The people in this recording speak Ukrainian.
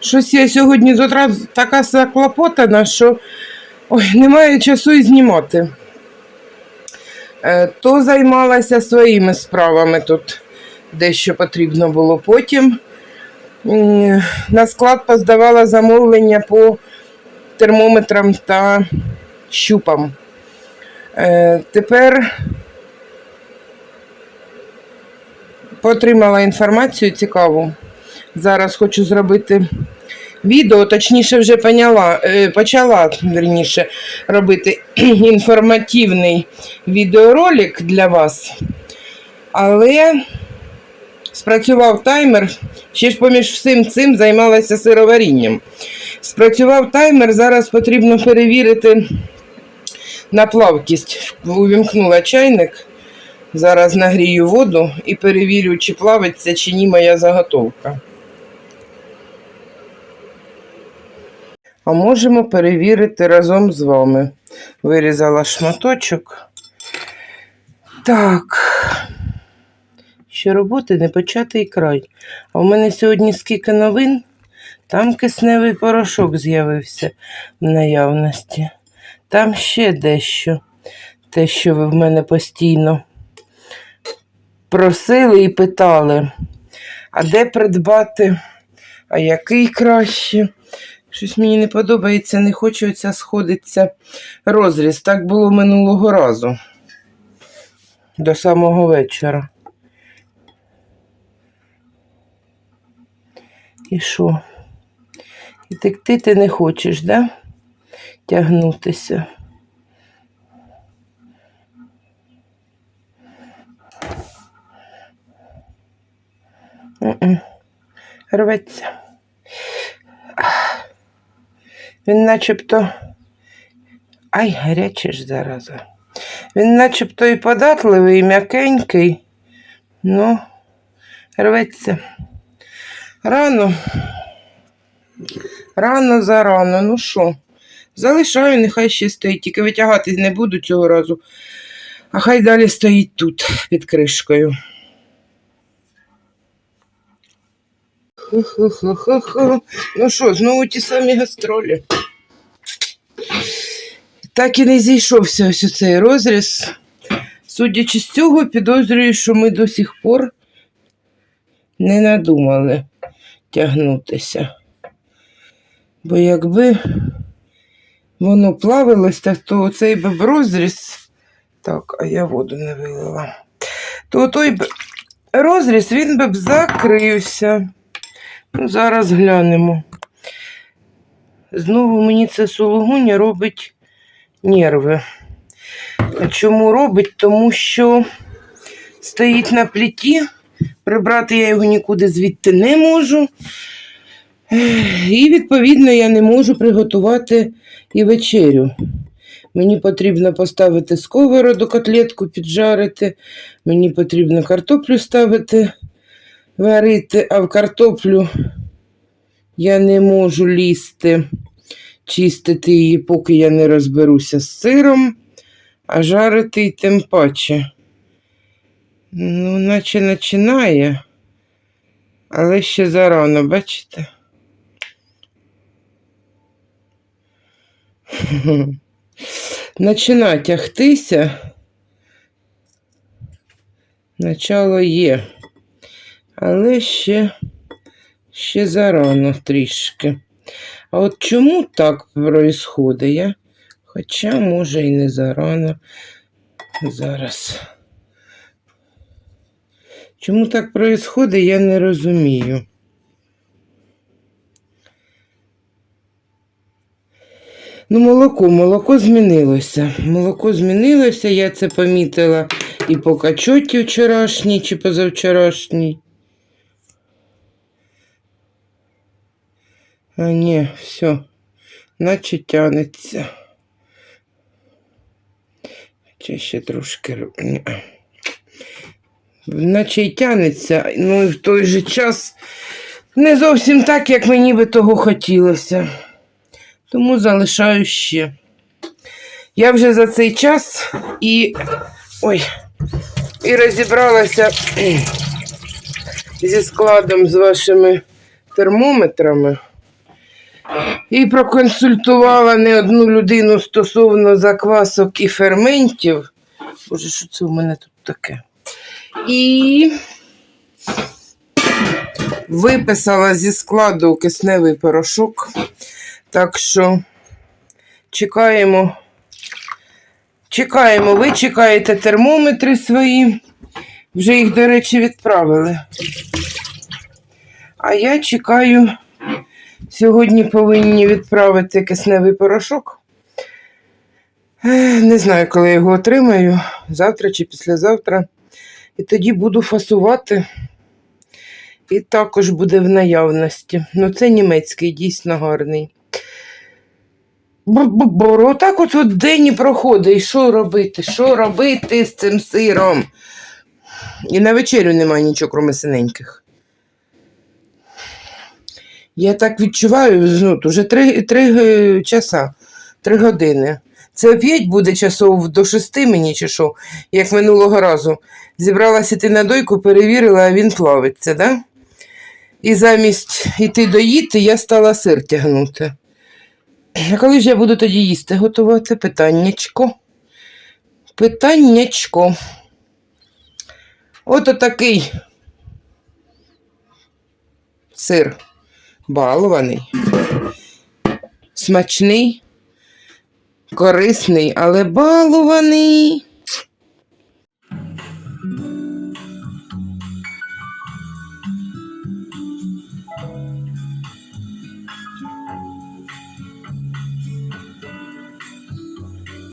Щось я сьогодні з така заклопотана, що ой, немає часу і знімати. Е, То займалася своїми справами тут, дещо потрібно було потім. На склад поздавала замовлення по термометрам та щупам. Е, Тепер отримала інформацію цікаву. Зараз хочу зробити відео, точніше, вже поняла, е, почала верніше, робити інформативний відеоролик для вас. Але спрацював таймер. Ще ж поміж всім цим займалася сироварінням. Спрацював таймер, зараз потрібно перевірити на плавкість. Увімкнула чайник. Зараз нагрію воду і перевірю, чи плавиться, чи ні моя заготовка. А можемо перевірити разом з вами. Вирізала шматочок. Так. Ще роботи не початий край. А в мене сьогодні скільки новин. Там кисневий порошок з'явився в наявності. Там ще дещо. Те, що ви в мене постійно просили і питали, а де придбати, а який краще. Щось мені не подобається, не хочу оця сходиться розріз. Так було минулого разу. До самого вечора. І що? І текти ти не хочеш, да? Тягнутися. Рветься. Він начебто. Ай, гарячий ж зараза. Він начебто і податливий, і м'якенький. Ну, рветься. Рано. Рано зарано. Ну що? Залишаю, нехай ще стоїть. Тільки витягати не буду цього разу. А хай далі стоїть тут під кришкою. Ху-ху-ху-ху-ху. Ну що, знову ті самі гастролі. Так і не зійшовся ось цей розріз. Судячи з цього, підозрюю, що ми до сих пор не надумали тягнутися. Бо якби воно плавилось, то цей би б розріз. Так, а я воду не вилила. То той б розріз він би б закрився. Ну, Зараз глянемо. Знову мені це сулугуня робить нерви. Чому робить? Тому що стоїть на пліті, прибрати я його нікуди звідти не можу. І, відповідно, я не можу приготувати і вечерю. Мені потрібно поставити сковороду, котлетку піджарити. Мені потрібно картоплю ставити, варити, а в картоплю я не можу лізти, чистити її, поки я не розберуся з сиром, а жарити й тим паче. Ну, наче починає, але ще зарано, бачите? Начина тягтися. Начало є, але ще, ще зарано трішки. А от чому так происходить? Я? Хоча, може, і не зарано. Зараз. Чому так происходить, я не розумію. Ну, молоко, молоко змінилося. Молоко змінилося, я це помітила і по качоті вчорашній чи позавчорашній. А ні, все, наче тянеться. Чи ще трошки. Наче й тянеться, ну і в той же час не зовсім так, як мені би того хотілося. Тому залишаю ще. Я вже за цей час і. Ой, і розібралася зі складом з вашими термометрами. І проконсультувала не одну людину стосовно заквасок і ферментів. Боже, що це у мене тут таке? І виписала зі складу кисневий порошок. Так що чекаємо. Чекаємо, ви чекаєте термометри свої. Вже їх, до речі, відправили. А я чекаю. Сьогодні повинні відправити кисневий порошок. Не знаю, коли я його отримаю, завтра чи післязавтра. І тоді буду фасувати. І також буде в наявності. Ну, це німецький, дійсно гарний. Бу-бу-бу, Отак от, от день і проходить. І що робити? Що робити з цим сиром? І на вечерю немає нічого, крім синеньких. Я так відчуваю, ну, вже три, три е, часа, три години. Це опять буде часов до шести мені чи що, як минулого разу. Зібралася ти на дойку, перевірила, а він плавиться, да? І замість іти доїти, я стала сир тягнути. А коли ж я буду тоді їсти готувати? Питаннячко. Питаннячко. Ото такий сир балований, смачний, корисний, але балований.